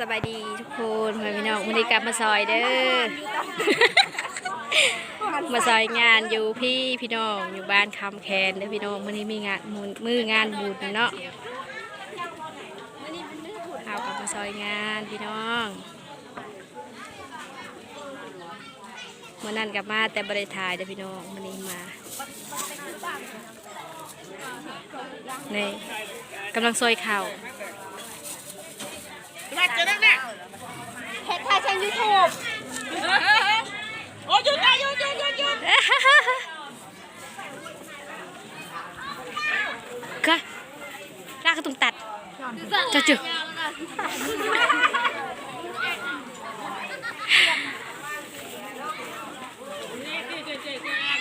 สบายดีทุกคนพ่อพี่น้องวันนี้กลับมาซอยเด้อ มาซอยงานอยู่พี่พี่น้องอยู่บ้านคำแคนเด้อพี่น้องวันนี้มีงานมือมืองานบุญเนาะเอากลับมาซอยงานพี่น้องเมื่อนั้นกลับมาแต่บริทายเด้อพี่น้องวันนี้มาในกำลังซอยเข่าว เฮ็ดทายช่องยูทูบโอ้ยหยุดหยุดหยุดหยุดหยุดก็ลากกระตุงตัดจ้าจึก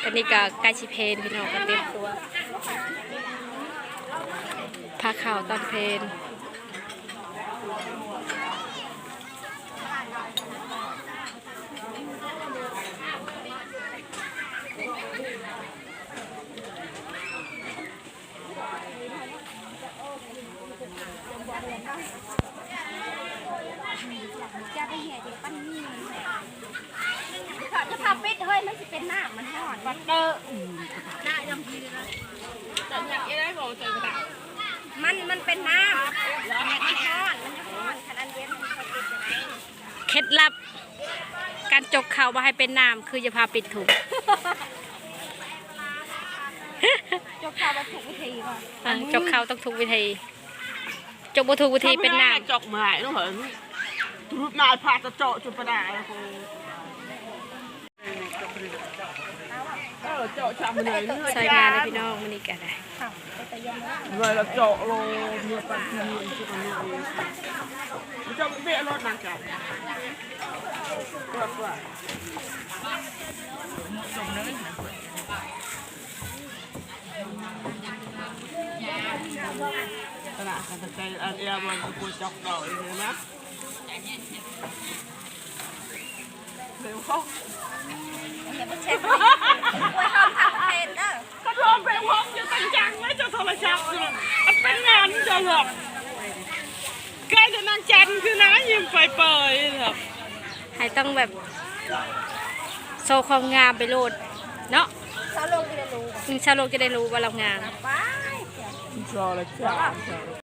ตอนนี้ก็ใกล้ชิเพนพี่น้องก็เต็มตัวพาข่าวตอนเพน จะพาปิดเฮ้ยมันจะเป็นหน้ามันห่อนวัดเตอร์หน้าดำพีเลยนะแต่อยากได้บอกเจอกระดาษมันมันเป็นน้ำมันห่อนมันจะห่อนขนาดเว้นมันจะปิดยังไงเคล็ดลับ การจกเข่ามาให้เป็นน้ำคือจะพาปิดถุง จกข่าวมาถูกวิธีก่อนอะจกเข่าต้องถูกวิธี จกบุถูกวิธีเป็นน้ำจอกหมายนู่นเหรอรูปนายพาจะเจาะจุดประดาโอ้เออเจาะชามเลยนี่ใส่งานเลยพี่น้องมันนี่กันได้เลยเราเจาะลงเนื้อปันทีจุดนี้มันจะเบี้ยรถนางจับว่า ว่าขณะการใจอันเอียมันกูจอกเก่าเห็นไหมเร็วเข้าเดี๋ยวไปเช็คไว้ห้องทำเพจเด้อก็รวมไปพร้อมจะตั้งจังไว้จะโทรศัพท์เนี่ยเป็นงานจะหรอกใกล้จะนั่งจันคือนะยิ้มเปรยๆแบบให้ต้องแบบโชว์ความงามไปโลดเนาะชาวโลกจะได้รู้ชาวโลกจะได้รู้ว่าเรางาม ไปรอเลยจ้า